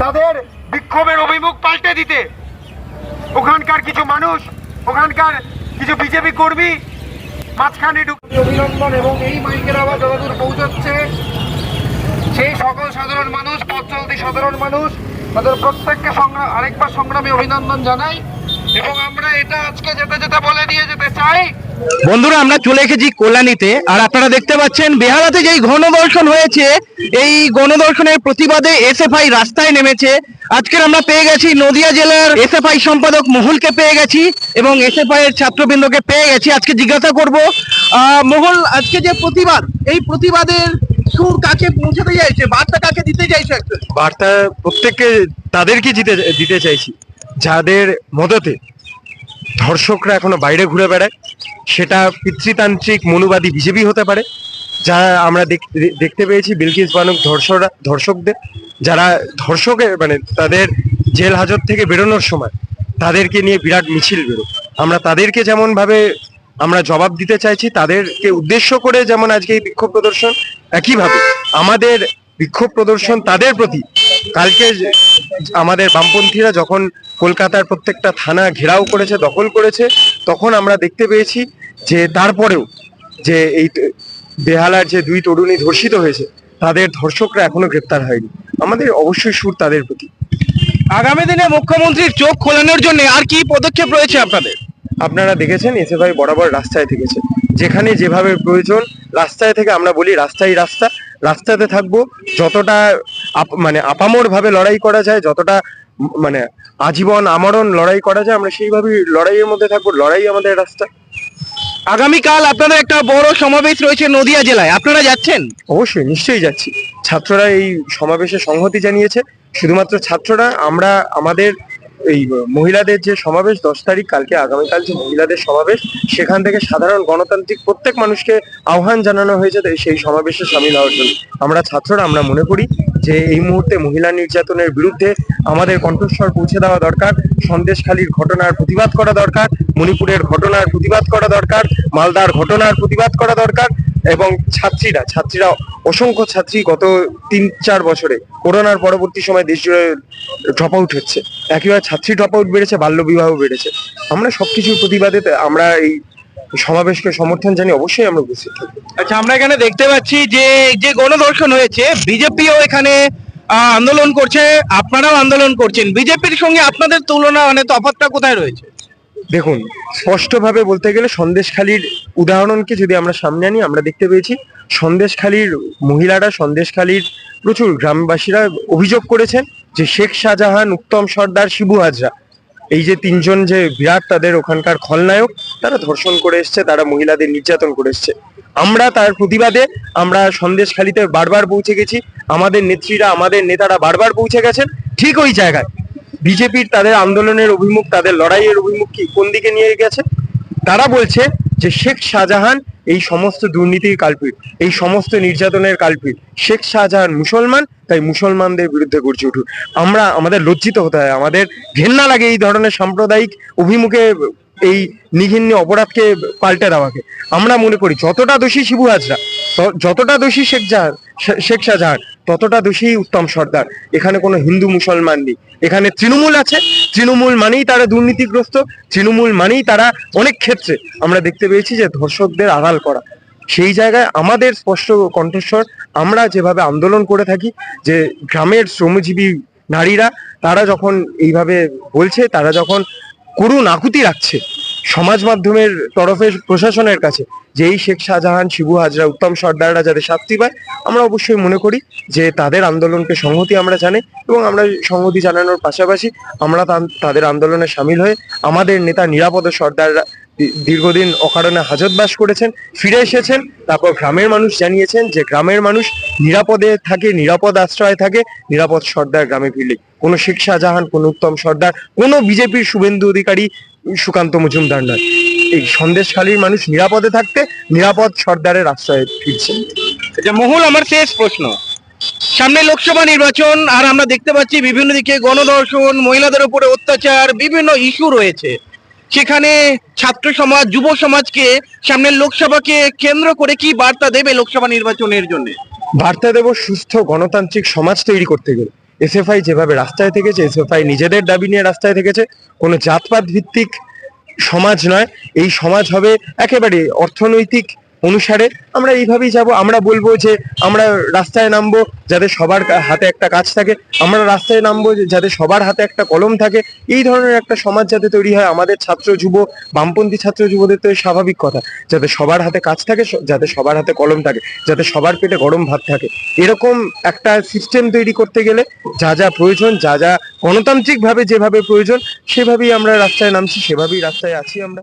তাদের বিক্ষোভের অভিমুখ পাল্টে দিতে। ওখানকার কিছু মানুষ, ওখানকার কিছু বিজেপি কর্মী মাঝখানে ঢুকে অভিনন্দন এবং এই মাইকের আওয়াজ যতদূর পৌঁছচ্ছে, সেই সকল সাধারণ মানুষ, পথ চলতি সাধারণ মানুষ, তাদের প্রত্যেককে সংগ্রাম আরেকবার সংগ্রামে অভিনন্দন জানাই। এবং আমরা এটা আজকে যেতে যেতে বলে দিয়ে যেতে চাই। বন্ধুরা, আমরা চলে এসেছি কল্যাণীতে, আর আপনারা দেখতে পাচ্ছেন বেহালাতে যেই গণদর্শন হয়েছে, এই গণদর্শনের প্রতিবাদে এসএফআই রাস্তায় নেমেছে। আজকের আমরা পেয়ে গেছি নদিয়া জেলার এসএফআই সম্পাদক মহুলকে পেয়ে গেছি এবং এসএফআই এর ছাত্রবৃন্দকে পেয়ে গেছি। আজকে জিজ্ঞাসা করব মহুল, আজকে যে প্রতিবাদ, এই প্রতিবাদের সুর কাকে পৌঁছাতে চাইছে? বার্তা কাকে দিতে চাইছে বার্তা প্রত্যেককে তাদেরকে দিতে চাইছি, যাদের মদতে। ধর্ষকরা এখনও বাইরে ঘুরে বেড়ায়। সেটা পিতৃতান্ত্রিক মনুবাদী বিজেপি হতে পারে। যা আমরা দেখতে পেয়েছি বিলকিস বানুক ধর্ষরা, ধর্ষকদের। যারা ধর্ষকের মানে তাদের জেল হাজত থেকে বেরোনোর সময় তাদেরকে নিয়ে বিরাট মিছিল বেরো আমরা তাদেরকে যেমন ভাবে আমরা জবাব দিতে চাইছি, তাদেরকে উদ্দেশ্য করে যেমন আজকে এই বিক্ষোভ প্রদর্শন, একইভাবে আমাদের বিক্ষোভ প্রদর্শন তাদের প্রতি কালকে আমাদের বামপন্থীরা যখন কলকাতার প্রত্যেকটা থানা ঘেরাও করেছে দখল করেছে তখন আমরা দেখতে পেয়েছি যে তারপরেও যে এই বেহালার যে দুই তরুণী ধর্ষিত হয়েছে তাদের ধর্ষকরা এখনও গ্রেপ্তার হয়নি। আমাদের অবশ্যই সুর তাদের প্রতি। আগামী দিনে মুখ্যমন্ত্রীর চোখ খোলানোর জন্য আর কি পদক্ষেপ রয়েছে আপনাদের? আপনারা দেখেছেন এসএফআই বরাবর রাস্তায় থেকেছে। যেখানে যেভাবে প্রয়োজন রাস্তায় থেকে আমরা বলি রাস্তাই রাস্তা। রাস্তাতে থাকব যতটা মানে আপামর ভাবে লড়াই করা যায় যতটা মানে আজীবন আমরণ লড়াই করা যায় আমরা সেইভাবেই লড়াইয়ের মধ্যে থাকব। লড়াই আমাদের রাস্তা। আগামীকাল আপনাদের একটা বড় সমাবেশ রয়েছে নদিয়া জেলায়। আপনারা যাচ্ছেন? অবশ্যই নিশ্চয়ই যাচ্ছি। ছাত্ররা এই সমাবেশে সংহতি জানিয়েছে। শুধুমাত্র ছাত্ররা আমরা আমাদের এই মহিলাদের যে সমাবেশ, দশ তারিখ কালকে, আগামীকাল যে মহিলাদের সমাবেশ, সেখান থেকে সাধারণ গণতান্ত্রিক প্রত্যেক মানুষকে আহ্বান জানানো হয়েছে সেই সমাবেশে সামিল হওয়ার জন্য। আমরা ছাত্ররা, আমরা মনে করি যে এই মুহূর্তে মহিলা নির্যাতনের বিরুদ্ধে আমাদের কণ্ঠস্বর পৌঁছে দেওয়া দরকার। সন্দেশখালীর ঘটনার প্রতিবাদ করা দরকার, মণিপুরের ঘটনার প্রতিবাদ করা দরকার, মালদার ঘটনার প্রতিবাদ করা দরকার, এবং ছাত্রীরা ছাত্রীরা, অসংখ্য ছাত্রী গত তিন, চার বছরে করোনার পরবর্তী সময় দেশ জুড়ে ড্রপ আউট হচ্ছে। একইভাবে ছাত্রী ড্রপ আউট বেড়েছে, বাল্য বিবাহ বেড়েছে। আমরা সবকিছুর প্রতিবাদে আমরা এই সমাবেশকে সমর্থন জানি অবশ্যই আমরা উপস্থিত থাকব। আচ্ছা আমরা এখানে দেখতে পাচ্ছি যে যে গণদর্শন হয়েছে, বিজেপিও এখানে আন্দোলন করছে, আপনারাও আন্দোলন করছেন। বিজেপির সঙ্গে আপনাদের তুলনা মানে তফাৎটা কোথায় রয়েছে? দেখুন, স্পষ্টভাবে বলতে গেলে সন্দেশখালীর উদাহরণকে যদি আমরা সামনে আনি, আমরা দেখতে পেয়েছি সন্দেশখালীর মহিলারা, সন্দেশখালীর প্রচুর গ্রামবাসীরা অভিযোগ করেছেন যে শেখ শাহজাহান, উত্তম সর্দার, শিবু হাজরা, এই যে তিনজন যে বিরাট তাদের ওখানকার খলনায়ক, তারা ধর্ষণ করে এসছে, তারা মহিলাদের নির্যাতন করে এসছে। আমরা তার প্রতিবাদে আমরা সন্দেশখালীতে বারবার পৌঁছে গেছি। আমাদের নেত্রীরা, আমাদের নেতারা বারবার পৌঁছে গেছেন। ঠিক ওই জায়গায়। বিজেপির তাদের আন্দোলনের অভিমুখ, তাদের লড়াইয়ের অভিমুখ কি কোন দিকে নিয়ে গেছে? তারা বলছে যে শেখ শাহজাহান এই সমস্ত দুর্নীতির কালপিট এই সমস্ত নির্যাতনের কালপিট শেখ শাহজাহান মুসলমান, তাই মুসলমানদের বিরুদ্ধে গর্জে উঠুক আমরা, আমাদের লজ্জিত হতে হয়। আমাদের ঘেন্না লাগে এই ধরনের সাম্প্রদায়িক অভিমুখে এই নিঘিন্য অপরাধকে পাল্টে দেওয়াকে আমরা মনে করি, যতটা দোষী শিবু হাজরা যতটা দোষী শেখ জাহান শে- শেখ শাহজাহান, ততটা দোষী উত্তম সর্দার। এখানে কোনো হিন্দু মুসলমান নেই। এখানে তৃণমূল আছে। তৃণমূল মানেই তারা দুর্নীতিগ্রস্ত। তৃণমূল মানেই তারা অনেক ক্ষেত্রে আমরা দেখতে পেয়েছি যে ধর্ষকদের আড়াল করা। সেই জায়গায় আমাদের স্পষ্ট কণ্ঠস্বর, আমরা যেভাবে আন্দোলন করে থাকি, যে গ্রামের শ্রমজীবী নারীরা, তারা যখন এইভাবে বলছে, তারা যখন করুণ আকুতি রাখছে সমাজ মাধ্যমের তরফে প্রশাসনের কাছে। যে এই শেখ শাহজাহান, শিবু হাজরা, উত্তম সর্দাররা যাতে শাস্তি পায়, আমরা অবশ্যই মনে করি যে তাদের আন্দোলনকে সংহতি আমরা জানাই এবং আমরা সংহতি জানানোর পাশাপাশি আমরা তাদের আন্দোলনে সামিল হয়ে আমাদের নেতা নিরাপদ সর্দাররা দীর্ঘদিন অকারণে হাজতবাস করেছেন, ফিরে এসেছেন, তারপর গ্রামের মানুষ জানিয়েছেন যে গ্রামের মানুষ নিরাপদে থাকে, নিরাপদ আশ্রয় থাকে, নিরাপদ সর্দার গ্রামে ফিরলে। কোনো শেখ শাহজাহান কোনো উত্তম সর্দার কোনো বিজেপির শুভেন্দু অধিকারী সুকান্ত মজুমদার নয়। এই সন্দেশখালীর মানুষ নিরাপদে থাকতে নিরাপদ সর্দারের আশ্রয়ে ফিরছে। আচ্ছা মহুল আমার শেষ প্রশ্ন। সামনে লোকসভা নির্বাচন আর আমরা দেখতে পাচ্ছি বিভিন্ন দিকে গণধর্ষণ মহিলাদের উপরে অত্যাচার বিভিন্ন ইস্যু রয়েছে। সেখানে ছাত্র সমাজ যুব সমাজকে সামনের লোকসভাকে কেন্দ্র করে কি বার্তা দেবে লোকসভা নির্বাচনের জন্য? বার্তা দেব সুস্থ গণতান্ত্রিক সমাজ তৈরি করতে গেলে। এসএফআই যেভাবে রাস্তায় থেকেছে, এসএফআই নিজেদের দাবি নিয়ে রাস্তায় থেকেছে, কোনো জাতপাত ভিত্তিক সমাজ নয়। এই সমাজ হবে একেবারে অর্থনৈতিক অনুসারে আমরা এইভাবেই যাব। আমরা বলব যে আমরা রাস্তায় নামবো যাতে সবার হাতে একটা কাজ থাকে। আমরা রাস্তায় নামবো যাতে সবার হাতে একটা কলম থাকে। এই ধরনের একটা সমাজ যাতে তৈরি হয়। আমাদের ছাত্র যুব, বামপন্থী ছাত্র যুবদের তো স্বাভাবিক কথা। যাতে সবার হাতে কাজ থাকে যাতে সবার হাতে কলম থাকে। যাতে সবার পেটে গরম ভাত থাকে। এরকম একটা সিস্টেম তৈরি করতে গেলে যা যা প্রয়োজন, যা যা গণতান্ত্রিকভাবে যেভাবে প্রয়োজন, সেভাবেই আমরা রাস্তায় নামছি, সেভাবেই রাস্তায় আছি আমরা।